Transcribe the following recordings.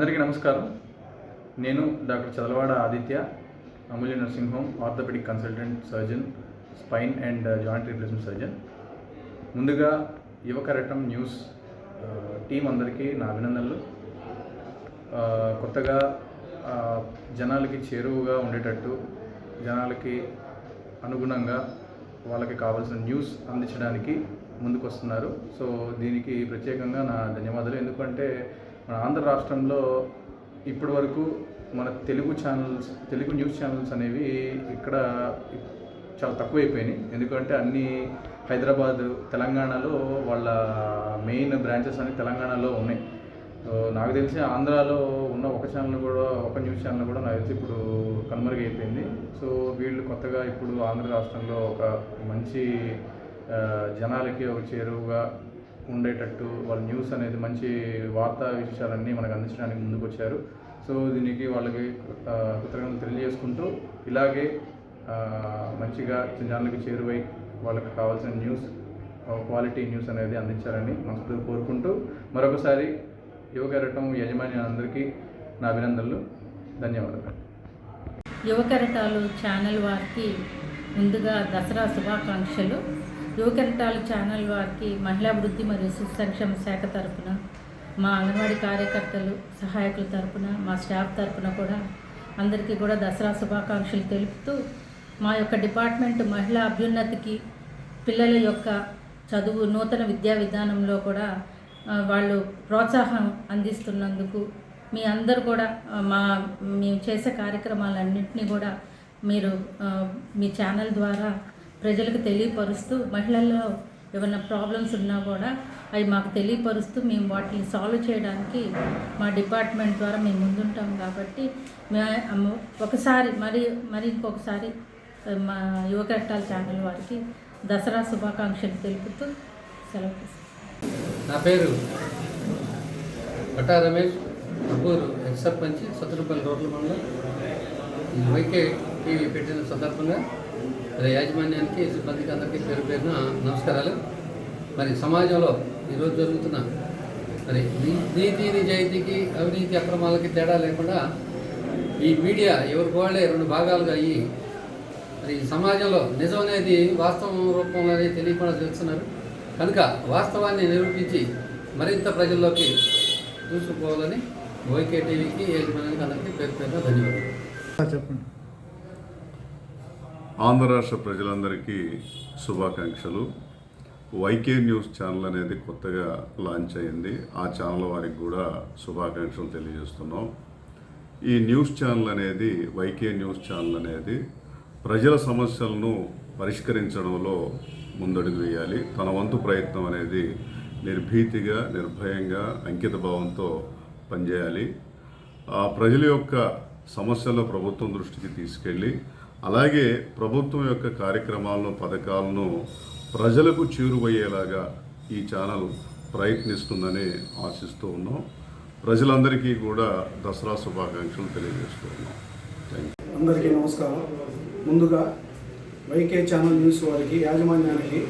అందరికీ నమస్కారం. నేను doctor Chadalavada Aditya Amulya nursing home orthopaedic consultant surgeon spine and joint replacement surgeon. ముందుగా యువకరటం న్యూస్ టీం అందరికీ నా అభినందనలు. కొత్తగా జనాలకి చేరువుగా ఉండేటట్టు జనాలకి అనుగుణంగా వాళ్ళకి కావాల్సిన న్యూస్ అందించడానికి ముందుకు వస్తున్నారు సో దీనికి ప్రత్యేకంగా నా ధన్యవాదాలు. ఎందుకంటే మన ఆంధ్ర రాష్ట్రంలో ఇప్పటి వరకు మన Telugu channels Telugu news channels అనేవి ఇక్కడ చాలా తక్కువైపోయినాయి. ఎందుకంటే అన్ని హైదరాబాద్ తెలంగాణలో వాళ్ళ మెయిన్ బ్రాంచెస్ అన్ని తెలంగాణలో ఉన్నాయి. నాకు తెలిసి ఆంధ్రాలో ఉన్న ఒక ఛానల్ కూడా ఒక న్యూస్ ఛానల్ కూడా నాకు తెలిసి ఇప్పుడు కనుమరుగైపోయింది. సో వీళ్ళు కొత్తగా ఇప్పుడు ఆంధ్ర రాష్ట్రంలో ఒక మంచి జనాలకి ఒక చేరువుగా ఉండేటట్టు వాళ్ళ న్యూస్ అనేది మంచి వార్తా విశేషాలన్నీ మనకు అందించడానికి ముందుకు వచ్చారు సో దీనికి వాళ్ళకి కృతజ్ఞతలు తెలియజేసుకుంటూ ఇలాగే మంచిగా జనాలకి చేరువై వాళ్ళకి కావాల్సిన న్యూస్ క్వాలిటీ న్యూస్ అనేది అందించాలని మనస్ఫూర్తిగా కోరుకుంటూ మరొకసారి యువకరటం యజమాని అందరికీ నా అభినందనలు. ధన్యవాదాలు. యువకెరటాలు ఛానల్ వారికి ముందుగా దసరా శుభాకాంక్షలు. యువకెరటాలు ఛానల్ వారికి మహిళా వృద్ధి మరియు శిశు సంక్షేమ శాఖ తరపున మా అంగన్వాడీ కార్యకర్తలు సహాయకుల తరపున మా స్టాఫ్ తరపున కూడా అందరికీ కూడా దసరా శుభాకాంక్షలు తెలుపుతూ మా యొక్క డిపార్ట్మెంట్ మహిళా అభ్యున్నతికి పిల్లల యొక్క చదువు నూతన విద్యా విధానంలో కూడా వాళ్ళు ప్రోత్సాహం అందిస్తున్నందుకు మీ అందరు కూడా మా మేము చేసే కార్యక్రమాలన్నింటినీ కూడా మీరు మీ ఛానల్ ద్వారా ప్రజలకు తెలియపరుస్తూ మహిళల్లో ఏమైనా ప్రాబ్లమ్స్ ఉన్నా కూడా అవి మాకు తెలియపరుస్తూ మేము వాటిని సాల్వ్ చేయడానికి మా డిపార్ట్మెంట్ ద్వారా మేము ముందుంటాం కాబట్టి ఒకసారి మరి మరి ఇంకొకసారి మా యువకట్టాల ఛానల్ వారికి దసరా శుభాకాంక్షలు తెలుపుతూ సెలవు నా పేరు పట్టా రమేష్ అబ్బూరు ఎక్స్ సర్పంచ్ సత్తులపల్లి రోడ్ల మండలం. వైకే టీవీ పెట్టిన సందర్భంగా మరి యాజమాన్యానికి సిబ్బందికి అందరికీ పేరు పేరున నమస్కారాలు. మరి సమాజంలో ఈరోజు జరుగుతున్న మరి నీతి నిజాయితీకి అవినీతి అక్రమాలకి తేడా లేకుండా ఈ మీడియా ఎవరికి వాళ్ళే రెండు భాగాలుగా అయ్యి మరి ఈ సమాజంలో నిజం అనేది వాస్తవం రూపంలో అనేది తెలియకుండా తెలుస్తున్నారు కనుక వాస్తవాన్ని నిరూపించి మరింత ప్రజల్లోకి చూసుకోవాలని ఓకే టీవీకి యజమానికి అందరికీ పేరు పేరున ధన్యవాదాలు. చెప్పండి. ఆంధ్ర రాష్ట్ర ప్రజలందరికీ శుభాకాంక్షలు. వైకే న్యూస్ ఛానల్ అనేది కొత్తగా లాంచ్ అయింది. ఆ ఛానల్ వారికి కూడా శుభాకాంక్షలు తెలియజేస్తున్నాం. ఈ న్యూస్ ఛానల్ అనేది వైకే న్యూస్ ఛానల్ అనేది ప్రజల సమస్యలను పరిష్కరించడంలో ముందడుగు వేయాలి. తన వంతు ప్రయత్నం అనేది నిర్భీతిగా నిర్భయంగా అంకిత భావంతో పనిచేయాలి. ఆ ప్రజల యొక్క సమస్యల ప్రభుత్వం దృష్టికి తీసుకెళ్ళి అలాగే ప్రభుత్వం యొక్క కార్యక్రమాలను పథకాలను ప్రజలకు చేరువయ్యేలాగా ఈ ఛానల్ ప్రయత్నిస్తుందని ఆశిస్తూ ఉన్నాం. ప్రజలందరికీ కూడా దసరా శుభాకాంక్షలు తెలియజేస్తూ ఉన్నాం. థ్యాంక్ యూ అందరికీ నమస్కారం. ముందుగా వైకే ఛానల్ న్యూస్ వారికి యాజమాన్యానికి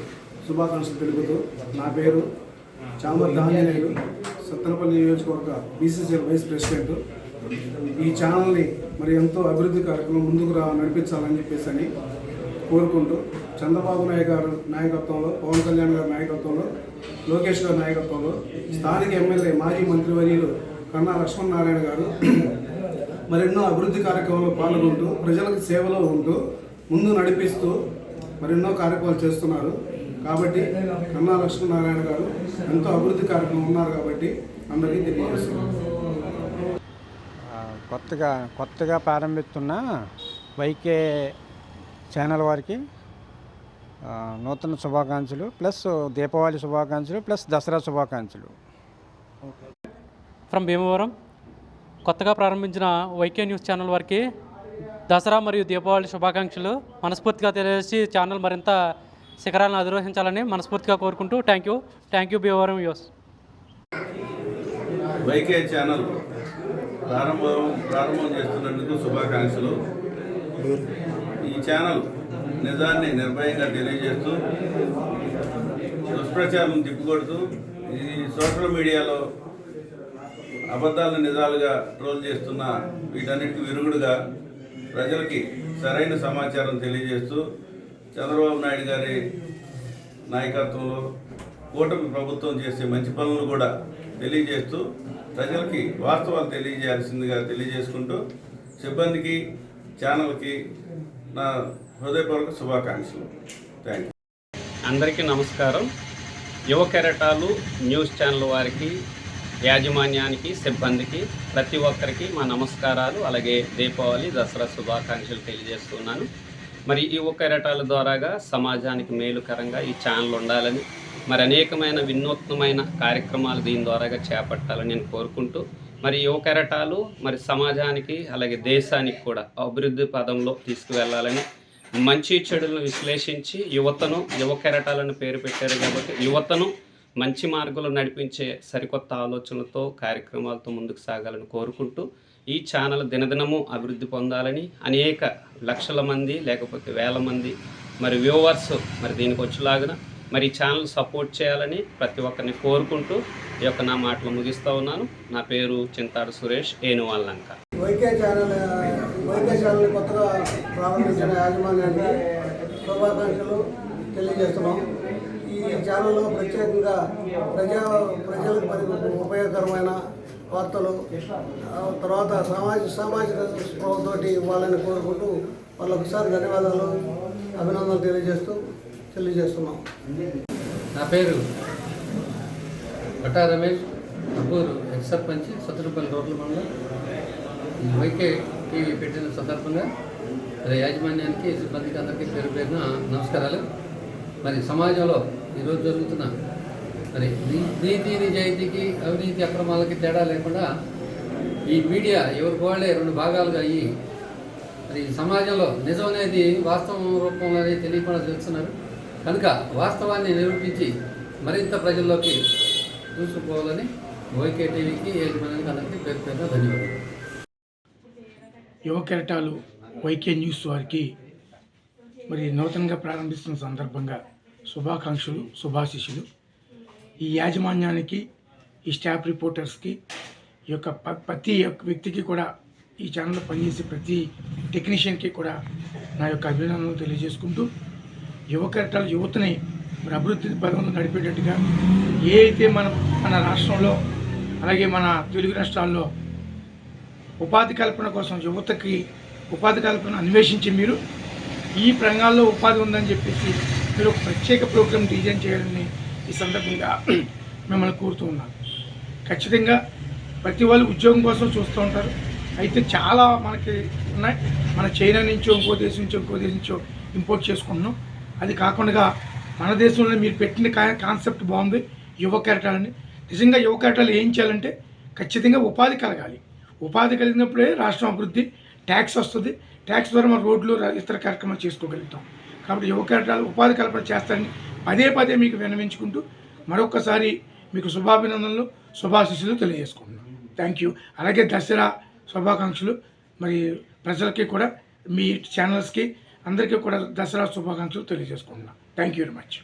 శుభాకాంక్షలు తెలుపుతూ నా పేరు చామర్ ఆంజనేయులు సత్తనపల్లి నియోజకవర్గ బీసీసీఎల్ వైస్ ప్రెసిడెంట్. ఈ ఛానల్ని మరి ఎంతో అభివృద్ధి కార్యక్రమం ముందుకు రా నడిపించాలని చెప్పేసి అని కోరుకుంటూ చంద్రబాబు నాయుడు గారు నాయకత్వంలో పవన్ కళ్యాణ్ గారి నాయకత్వంలో లోకేష్ గారి నాయకత్వంలో స్థానిక ఎమ్మెల్యే మాజీ మంత్రివర్యులు కన్నా లక్ష్మణనారాయణ గారు మరెన్నో అభివృద్ధి కార్యక్రమాల్లో పాల్గొంటూ ప్రజలకు సేవలో ఉంటూ ముందు నడిపిస్తూ మరెన్నో కార్యక్రమాలు చేస్తున్నారు. కాబట్టి కన్నా లక్ష్మీనారాయణ గారు ఎంతో అభివృద్ధి కార్యక్రమం ఉన్నారు కాబట్టి అందరికీ తెలియజేస్తున్నారు కొత్తగా కొత్తగా ప్రారంభిస్తున్న వైకే ఛానల్ వారికి నూతన శుభాకాంక్షలు ప్లస్ దీపావళి శుభాకాంక్షలు ప్లస్ దసరా శుభాకాంక్షలు. ఫ్రమ్ భీమవరం. కొత్తగా ప్రారంభించిన వైకే న్యూస్ ఛానల్ వారికి దసరా మరియు దీపావళి శుభాకాంక్షలు. మనస్ఫూర్తిగా తెలియజేసి ఛానల్ మరింత శిఖరాలను అధిరోహించాలని మనస్ఫూర్తిగా కోరుకుంటూ thank you. Thank you Bhimavaram use YK channel ప్రారంభం ప్రారంభం చేస్తున్నందుకు శుభాకాంక్షలు. ఈ ఛానల్ నిజాన్ని నిర్భయంగా తెలియజేస్తూ దుష్ప్రచారం తిప్పికొడుతూ ఈ సోషల్ మీడియాలో అబద్ధాలను నిజాలుగా ట్రోల్ చేస్తున్న వీటన్నిటికి విరుగుడుగా ప్రజలకి సరైన సమాచారం తెలియజేస్తూ చంద్రబాబు నాయుడు గారి నాయకత్వంలో కూటమి ప్రభుత్వం చేసే మంచి పనులను కూడా తెలియజేస్తూ ప్రజలకి వాస్తవాలు తెలియజేయాల్సిందిగా తెలియజేసుకుంటూ సిబ్బందికి ఛానల్కి నా హృదయపూర్వక శుభాకాంక్షలు. థ్యాంక్ యూ అందరికీ నమస్కారం. యువ కెరటాలు న్యూస్ ఛానల్ వారికి యాజమాన్యానికి సిబ్బందికి ప్రతి ఒక్కరికి మా నమస్కారాలు అలాగే దీపావళి దసరా శుభాకాంక్షలు తెలియజేస్తున్నాను. మరి ఈ యువ కెరటాల ద్వారాగా సమాజానికి మేలుకరంగా ఈ ఛానల్ ఉండాలని మరి అనేకమైన వినూత్నమైన కార్యక్రమాలు దీని ద్వారాగా చేపట్టాలని నేను కోరుకుంటూ మరి యువ కెరటాలు మరి సమాజానికి అలాగే దేశానికి కూడా అభివృద్ధి పదంలో తీసుకువెళ్ళాలని మంచి చెడులను విశ్లేషించి యువతను యువ కెరటాలను పేరు పెట్టారు కాబట్టి యువతను మంచి మార్గంలో నడిపించే సరికొత్త ఆలోచనలతో కార్యక్రమాలతో ముందుకు సాగాలని కోరుకుంటూ ఈ ఛానల్ దినదినము అభివృద్ధి పొందాలని అనేక లక్షల మంది లేకపోతే వేల మంది మరి వ్యూవర్స్ మరి దీనికి వచ్చేలాగా మరి ఛానల్ సపోర్ట్ చేయాలని ప్రతి ఒక్కరిని కోరుకుంటూ ఈ యొక్క నా మాటలు ముగిస్తూ ఉన్నాను. నా పేరు Chintadu Suresh Enuvallanka YK channel YK channel కొత్తగా ప్రారంభించిన యాజమాన్యాన్ని శుభాకాంక్షలు తెలియజేస్తున్నాం. ఈ ఛానల్లో ప్రత్యేకంగా ప్రజా ప్రజలకు ఉపయోగకరమైన వార్తలు తర్వాత సామాజిక సామాజిక స్పృహతోటి ఇవ్వాలని కోరుకుంటూ వాళ్ళకు ఒకసారి ధన్యవాదాలు అభినందనలు తెలియజేస్తూ తెలియజేస్తున్నాం. నా పేరు భట్టా రమేష్ అబ్బూరు ఎక్స్ సర్పంచ్ సత్తులపల్లి రోడ్ల మండలం. ఈ వైకే టీవీ పెట్టిన సందర్భంగా మరి యాజమాన్యానికి సిబ్బందికి అందరికీ పేరు పేరున నమస్కారాలు. మరి సమాజంలో ఈరోజు జరుగుతున్న మరి నీ- నీతి నిజాయితీకి అవినీతి అక్రమాలకి తేడా లేకుండా ఈ మీడియా ఎవరికి వాళ్ళే రెండు భాగాలుగా అయ్యి మరి సమాజంలో నిజం అనేది వాస్తవం రూపంలో అనేది తెలియకుండా చేస్తున్నారు. కనుక వాస్తవాన్ని నిరూపించి మరింత ప్రజల్లోకి దూసుకుపోవాలని ఓకే టీవీకి యజమానికి అందరికీ పేరు పేరు ధన్యవాదాలు. యువ కెరటాలు వైకే న్యూస్ వారికి మరి నూతనంగా ప్రారంభిస్తున్న సందర్భంగా శుభాకాంక్షలు శుభాశిషులు ఈ యాజమాన్యానికి ఈ స్టాఫ్ రిపోర్టర్స్కి ఈ యొక్క ప- ప్రతి ఒక్క వ్యక్తికి కూడా ఈ ఛానల్లో పనిచేసే ప్రతి టెక్నీషియన్కి కూడా నా యొక్క అభినందనలు తెలియజేసుకుంటూ యువ యువతని మరి అభివృద్ధి పదంలో నడిపేటట్టుగా ఏ అయితే మన మన రాష్ట్రంలో అలాగే మన తెలుగు రాష్ట్రాల్లో ఉపాధి కల్పన కోసం యువతకి ఉపాధి కల్పన అన్వేషించి మీరు ఈ రంగాల్లో ఉపాధి ఉందని చెప్పేసి మీరు ఒక ప్రత్యేక ప్రోగ్రాం డిజైన్ చేయాలని ఈ సందర్భంగా మిమ్మల్ని కోరుతూ ఉన్నాను. ఖచ్చితంగా ప్రతి వాళ్ళు ఉద్యోగం కోసం చూస్తూ ఉంటారు. అయితే చాలా మనకి ఉన్నాయి. మన చైనా నుంచో ఇంకో దేశం నుంచో ఇంకో దేశం నుంచో ఇంపోర్ట్ చేసుకుంటున్నాం. అది కాకుండా మన దేశంలో మీరు పెట్టిన కా- కాన్సెప్ట్ బాగుంది యువ కెరటాలని. నిజంగా యువ కెరటాలు ఏం చేయాలంటే ఖచ్చితంగా ఉపాధి కలగాలి. ఉపాధి కలిగినప్పుడే రాష్ట్రం అభివృద్ధి ట్యాక్స్ వస్తుంది. ట్యాక్స్ ద్వారా మన రోడ్లు ఇతర కార్యక్రమాలు చేసుకోగలుగుతాం. కాబట్టి యువ కెరటాలు ఉపాధి కల్పన చేస్తారని పదే పదే మీకు విన్నవించుకుంటూ మరొకసారి మీకు శుభాభినందనలు శుభాశిస్సులు తెలియజేసుకుంటున్నాను థ్యాంక్ యూ అలాగే దసరా శుభాకాంక్షలు. మరి ప్రజలకి కూడా మీ ఛానల్స్కి అందరికీ కూడా దసరా శుభాకాంక్షలు తెలియజేసుకుంటున్నాను థ్యాంక్ యూ వెరీ మచ్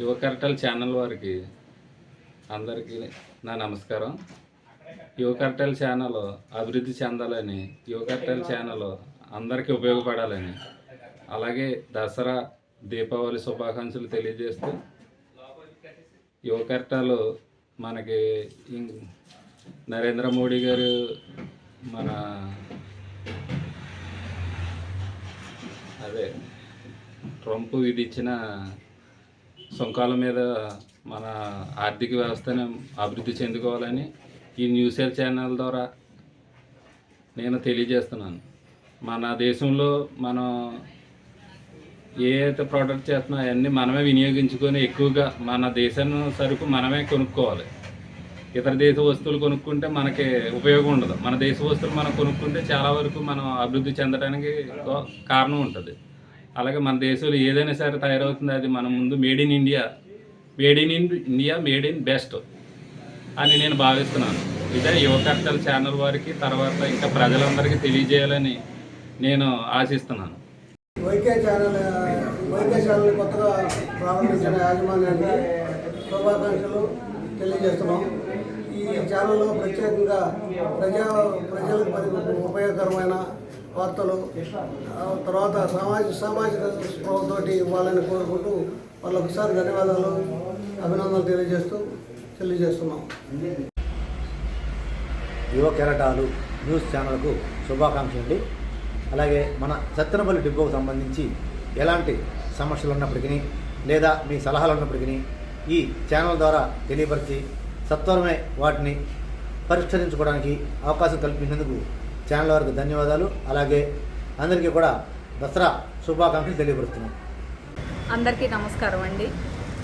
యువకర్టల్ ఛానల్ వారికి అందరికీ నా నమస్కారం. యువకర్టల్ ఛానల్ అభివృద్ధి చెందాలని యువకర్టల్ ఛానల్ అందరికీ ఉపయోగపడాలని అలాగే దసరా దీపావళి శుభాకాంక్షలు తెలియజేస్తూ యువకర్టలు మనకి ఇం- నరేంద్ర మోడీ గారు మన అదే ట్రంప్ విధించిన సుంకాల మీద మన ఆర్థిక వ్యవస్థను అభివృద్ధి చెందుకోవాలని ఈ న్యూస్ ఛానల్ ద్వారా నేను తెలియజేస్తున్నాను. మన దేశంలో మనం ఏ అయితే ప్రోడక్ట్ చేస్తున్నా అవన్నీ మనమే వినియోగించుకొని ఎక్కువగా మన దేశాన్ని సరుకు మనమే కొనుక్కోవాలి. ఇతర దేశ వస్తువులు కొనుక్కుంటే మనకి ఉపయోగం ఉండదు. మన దేశ వస్తువులు మనం కొనుక్కుంటే చాలా వరకు మనం అభివృద్ధి చెందడానికి కారణం ఉంటుంది. అలాగే మన దేశంలో ఏదైనా సరే తయారవుతుంది అది మన ముందు made in India made in India made in best అని నేను భావిస్తున్నాను. ఇదే యువకర్తల ఛానల్ వారికి తర్వాత ఇంకా ప్రజలందరికీ తెలియజేయాలని నేను ఆశిస్తున్నాను. వైకే ఛానల్ వైకే ఛానల్ కొత్తగా ప్రారంభించిన యాజమాన్యానికి శుభాకాంక్షలు తెలియజేస్తున్నాం. ఈ ఛానల్లో ప్రత్యేకంగా ప్రజా ప్రజలకు ఉపయోగకరమైన వార్తలు తర్వాత సామాజిక సామాజిక స్పృహతోటి ఇవ్వాలని కోరుకుంటూ వాళ్ళ ఒకసారి ధన్యవాదాలు అభినందనలు తెలియజేస్తూ తెలియజేస్తున్నాం. యువ కెరటాలు న్యూస్ ఛానల్కు శుభాకాంక్షలు అండి. అలాగే మన సత్తెనపల్లి డిపోకు సంబంధించి ఎలాంటి సమస్యలు ఉన్నప్పటికీ లేదా మీ సలహాలు ఉన్నప్పటికీ ఈ ఛానల్ ద్వారా తెలియపరిచి సత్వరమే వాటిని పరిష్కరించుకోవడానికి అవకాశం కల్పించినందుకు ఛానల్ వారికి ధన్యవాదాలు. అలాగే అందరికీ కూడా దసరా శుభాకాంక్షలు తెలియపరుస్తున్నాం. అందరికీ నమస్కారం అండి.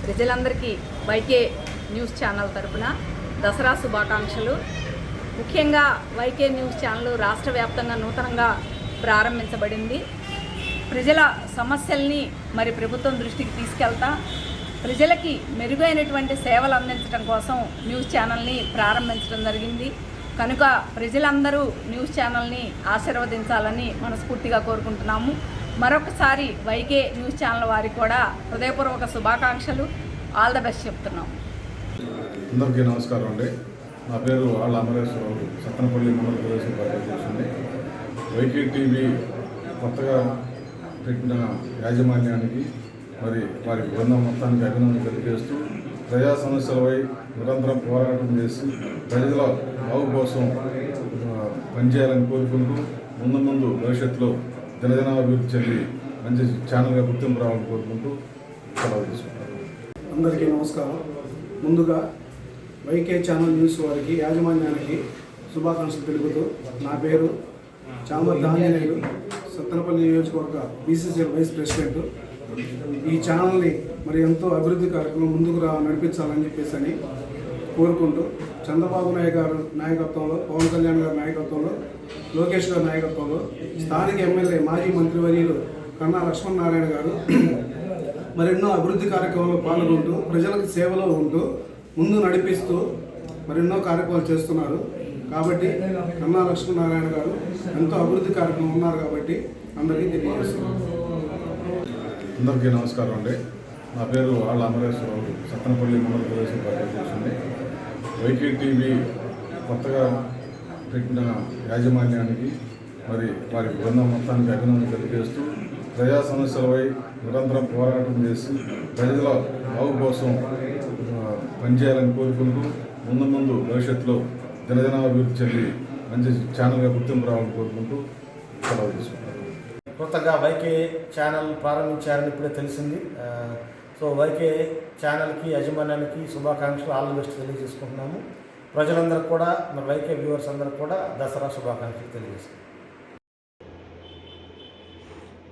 ప్రజలందరికీ వైకే న్యూస్ ఛానల్ తరపున దసరా శుభాకాంక్షలు. ముఖ్యంగా వైకే న్యూస్ ఛానల్ రాష్ట్ర వ్యాప్తంగా నూతనంగా ప్రారంభించబడింది. ప్రజల సమస్యల్ని మరి ప్రభుత్వం దృష్టికి తీసుకెళ్తా ప్రజలకి మెరుగైనటువంటి సేవలు అందించడం కోసం న్యూస్ ఛానల్ని ప్రారంభించడం జరిగింది. కనుక ప్రజలందరూ న్యూస్ ఛానల్ని ఆశీర్వదించాలని మనస్ఫూర్తిగా కోరుకుంటున్నాము. మరొకసారి వైకే న్యూస్ ఛానల్ వారికి కూడా హృదయపూర్వక శుభాకాంక్షలు. ఆల్ ద బెస్ట్ చెప్తున్నాము అందరికీ నమస్కారం అండి. నా పేరు ఆళ్ళ అమరేశ్వరరావు సత్తనపల్లి మండల ప్రదేశం ఉపాధ్యక్షుడిని వైకే టీవీ కొత్తగా పెట్టిన యాజమాన్యానికి మరి వారి బృందం మొత్తానికి అభినందనలు తెలియజేస్తూ ప్రజా సమస్యలపై నిరంతరం పోరాటం చేసి ప్రజల బాగు కోసం పనిచేయాలని కోరుకుంటూ ముందు ముందు భవిష్యత్తులో దినదినాభివృద్ధి చెంది మంచి ఛానల్గా గుర్తింపు రావాలని కోరుకుంటూ సెలవు తీసుకుంటాను. అందరికీ నమస్కారం. ముందుగా వైకే ఛానల్ న్యూస్ వారికి యాజమాన్యానికి శుభాకాంక్షలు తెలుపుతూ నా పేరు చామర్ ఆంజనేయులు సత్తనపల్లి నియోజకవర్గ బీసీసీఎల్ వైస్ ప్రెసిడెంట్ ఈ ఛానల్ని మరి ఎంతో అభివృద్ధి కార్యక్రమం ముందుకు రా నడిపించాలని చెప్పేసి అని కోరుకుంటూ చంద్రబాబు నాయుడు గారు నాయకత్వంలో పవన్ కళ్యాణ్ గారి నాయకత్వంలో లోకేష్ గారి నాయకత్వంలో స్థానిక ఎమ్మెల్యే మాజీ మంత్రివర్యులు కన్నా లక్ష్మణనారాయణ గారు మరెన్నో అభివృద్ధి కార్యక్రమాల్లో పాల్గొంటూ ప్రజలకు సేవలో ఉంటూ ముందు నడిపిస్తూ మరెన్నో కార్యక్రమాలు చేస్తున్నారు. కాబట్టి కన్నా లక్ష్మీనారాయణ గారు ఎంతో అభివృద్ధి కార్యక్రమం ఉన్నారు కాబట్టి అందరికీ తెలియజేస్తున్నారు అందరికీ నమస్కారం అండి. నా పేరు ఆళ్ళ అమరేశ్వరరావు సత్తనపల్లి మండల ప్రదేశం పార్టీ వైకే టీవీ కొత్తగా పెట్టిన యాజమాన్యానికి మరి వారి బృందం మొత్తానికి అభినందన తెలియజేస్తూ ప్రజా సమస్యలపై నిరంతరం పోరాటం చేసి ప్రజల బాగు కోసం పనిచేయాలని కోరుకుంటూ ముందు ముందు భవిష్యత్తులో దినదినాభివృద్ధి చెంది మంచి ఛానల్గా గుర్తింపు రావాలని కోరుకుంటూ సెలవు కొత్తగా వైకే ఛానల్ ప్రారంభించారని ఇప్పుడే తెలిసింది. సో వైకే ఛానల్కి యజమాన్యానికి శుభాకాంక్షలు ఆల్ ది బెస్ట్ తెలియజేసుకుంటున్నాము. ప్రజలందరూ కూడా మరి వైకే వ్యూవర్స్ అందరూ కూడా దసరా శుభాకాంక్షలు తెలియజేస్తున్నాం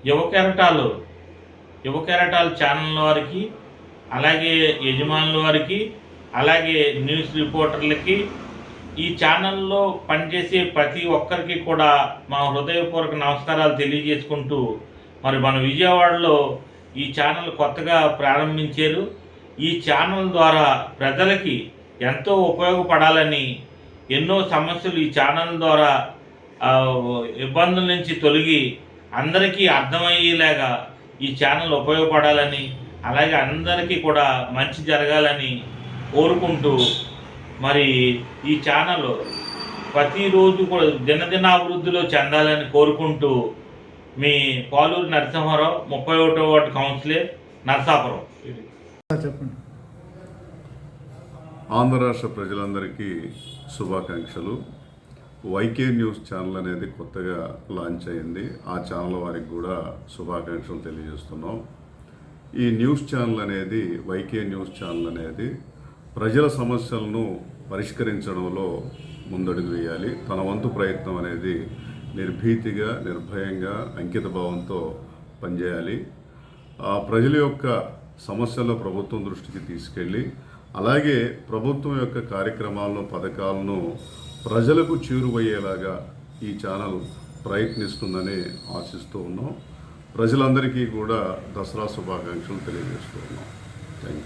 యువ కెరటాలు యువ కెరటాలు ఛానల్ వారికి అలాగే యజమానుల వారికి అలాగే న్యూస్ రిపోర్టర్లకి ఈ ఛానల్లో పనిచేసే ప్రతి ఒక్కరికి కూడా మా హృదయపూర్వక నమస్కారాలు తెలియజేసుకుంటూ మరి మన విజయవాడలో ఈ ఛానల్ కొత్తగా ప్రారంభించారు. ఈ ఛానల్ ద్వారా ప్రజలకి ఎంతో ఉపయోగపడాలని ఎన్నో సమస్యలు ఈ ఛానల్ ద్వారా ఇబ్బందుల నుంచి తొలగి అందరికీ అర్థమయ్యేలాగా ఈ ఛానల్ ఉపయోగపడాలని అలాగే అందరికీ కూడా మంచి జరగాలని కోరుకుంటూ మరి ఈ ఛానల్ ప్రతిరోజు కూడా దినదినాభివృద్ధిలో చెందాలని కోరుకుంటూ మీ పాలూరు నరసింహారావు ముప్పై ఒకటో వార్డు కౌన్సిలర్ నరసాపురం. చెప్పండి. ఆంధ్ర రాష్ట్ర ప్రజలందరికీ శుభాకాంక్షలు. వైకే న్యూస్ ఛానల్ అనేది కొత్తగా లాంచ్ అయింది. ఆ ఛానల్ వారికి కూడా శుభాకాంక్షలు తెలియజేస్తున్నాం. ఈ న్యూస్ ఛానల్ అనేది వైకే న్యూస్ ఛానల్ అనేది ప్రజల సమస్యలను పరిష్కరించడంలో ముందడుగు వేయాలి. తన వంతు ప్రయత్నం అనేది నిర్భీతిగా నిర్భయంగా అంకిత భావంతో పనిచేయాలి. ఆ ప్రజల యొక్క సమస్యలు ప్రభుత్వం దృష్టికి తీసుకెళ్ళి అలాగే ప్రభుత్వం యొక్క కార్యక్రమాలను పథకాలను ప్రజలకు చేరువయ్యేలాగా ఈ ఛానల్ ప్రయత్నిస్తుందని ఆశిస్తూ ఉన్నాం. ప్రజలందరికీ కూడా దసరా శుభాకాంక్షలు తెలియజేస్తూ ఉన్నాం. Thank you